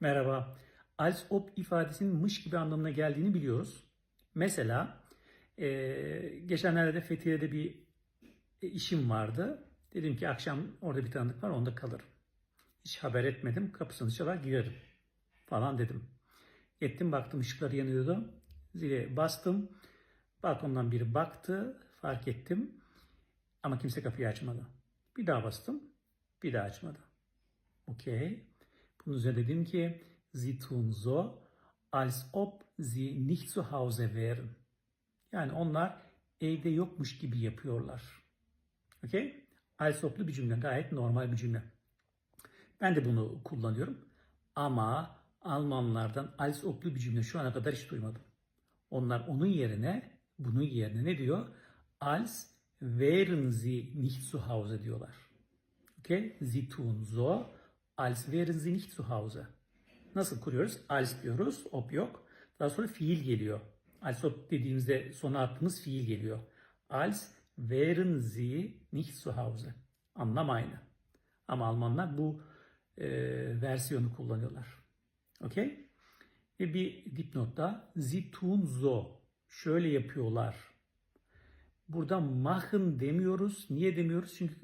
Merhaba. Als ob ifadesinin mış gibi anlamına geldiğini biliyoruz. Mesela eee geçenlerde Fethiye'de bir e, işim vardı. Dedim ki akşam orada bir tanıdık var onda kalırım. Hiç haber etmedim. Kapısını çalar girerim falan dedim. Ettim baktım ışıkları yanıyordu. Zile bastım. Balkondan biri baktı. Fark ettim. Ama kimse kapıyı açmadı. Bir daha bastım. Bir daha açmadı. Okey. Bunun üzerine dedim ki Sie tun so, als ob sie nicht zu Hause wären. Yani onlar evde yokmuş gibi yapıyorlar. Okey? Als ob'lu bir cümle. Gayet normal bir cümle. Ben de bunu kullanıyorum. Ama Almanlardan als ob'lu bir cümle şu ana kadar hiç duymadım. Onlar onun yerine, bunun yerine ne diyor? Als wären sie nicht zu Hause diyorlar. Okay? Sie tun so, als wären sie nicht zu Hause. Nasıl kuruyoruz? Als diyoruz, ob yok. Daha sonra fiil geliyor. Als ob dediğimizde sona attığımız fiil geliyor. Als wären sie nicht zu Hause. Anlam aynı. Ama Almanlar bu e, versiyonu kullanıyorlar. Okey? Ve bir dipnotta Sie tun so. Şöyle yapıyorlar. Burada machen demiyoruz. Niye demiyoruz? Çünkü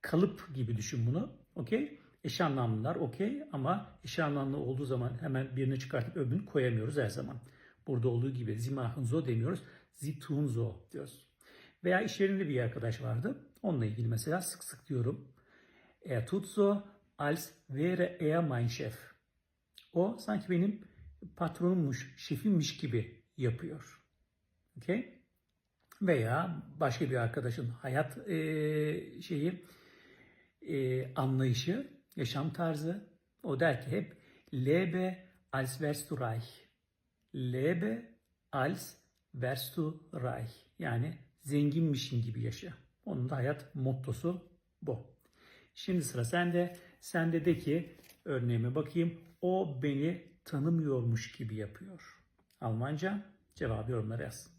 kalıp gibi düşün bunu. Okey? Eş anlamlılar okey ama eş anlamlı olduğu zaman hemen birini çıkartıp öbürünü koyamıyoruz her zaman. Burada olduğu gibi so demiyoruz. Sie tun so diyoruz. Veya iş yerinde bir arkadaş vardı. Onunla ilgili mesela sık sık diyorum. Er tut als wäre er mein Chef. O sanki benim patronummuş, şefimmiş gibi yapıyor. Okey? Veya başka bir arkadaşın hayat eee, şeyi eee, anlayışı, yaşam tarzı. O der ki hep lebe als wärst du reich. Lebe als wärst du reich. Yani zenginmişin gibi yaşa. Onun da hayat mottosu bu. Şimdi sıra sende. Sende de ki örneğime bakayım. O beni tanımıyormuş gibi yapıyor. Almanca cevabı yorumlara yaz.